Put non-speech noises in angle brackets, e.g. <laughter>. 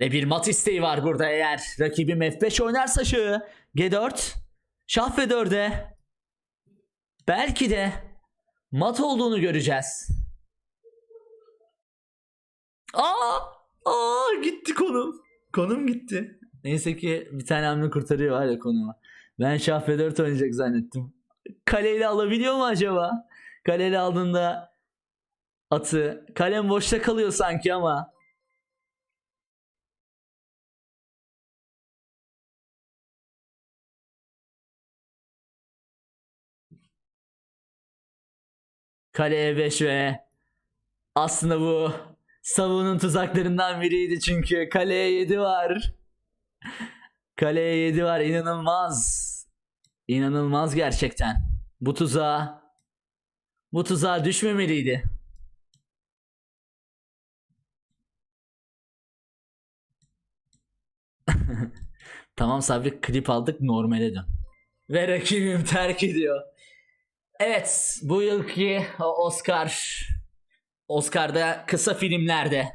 Ve bir mat isteği var burada eğer rakibim F5 oynarsa şu G4 Şah ve 4'e belki de mat olduğunu göreceğiz. Aa! Aa gitti konum. Konum gitti. Neyse ki bir tane hamle kurtarıyor var ya konuma. Ben şah ve 4 oynayacak zannettim. Kaleyle alabiliyor mu acaba? Kaleyle aldığında atı. Kalem boşta kalıyor sanki ama. Kale E5 ve aslında bu savunun tuzaklarından biriydi çünkü kaleye 7 var. Kaleye 7 var inanılmaz. İnanılmaz gerçekten. Bu tuzağa bu tuzağa düşmemeliydi. <laughs> tamam Sabri klip aldık normale dön. Ve rakibim terk ediyor. Evet bu yılki Oscar Oscar'da kısa filmlerde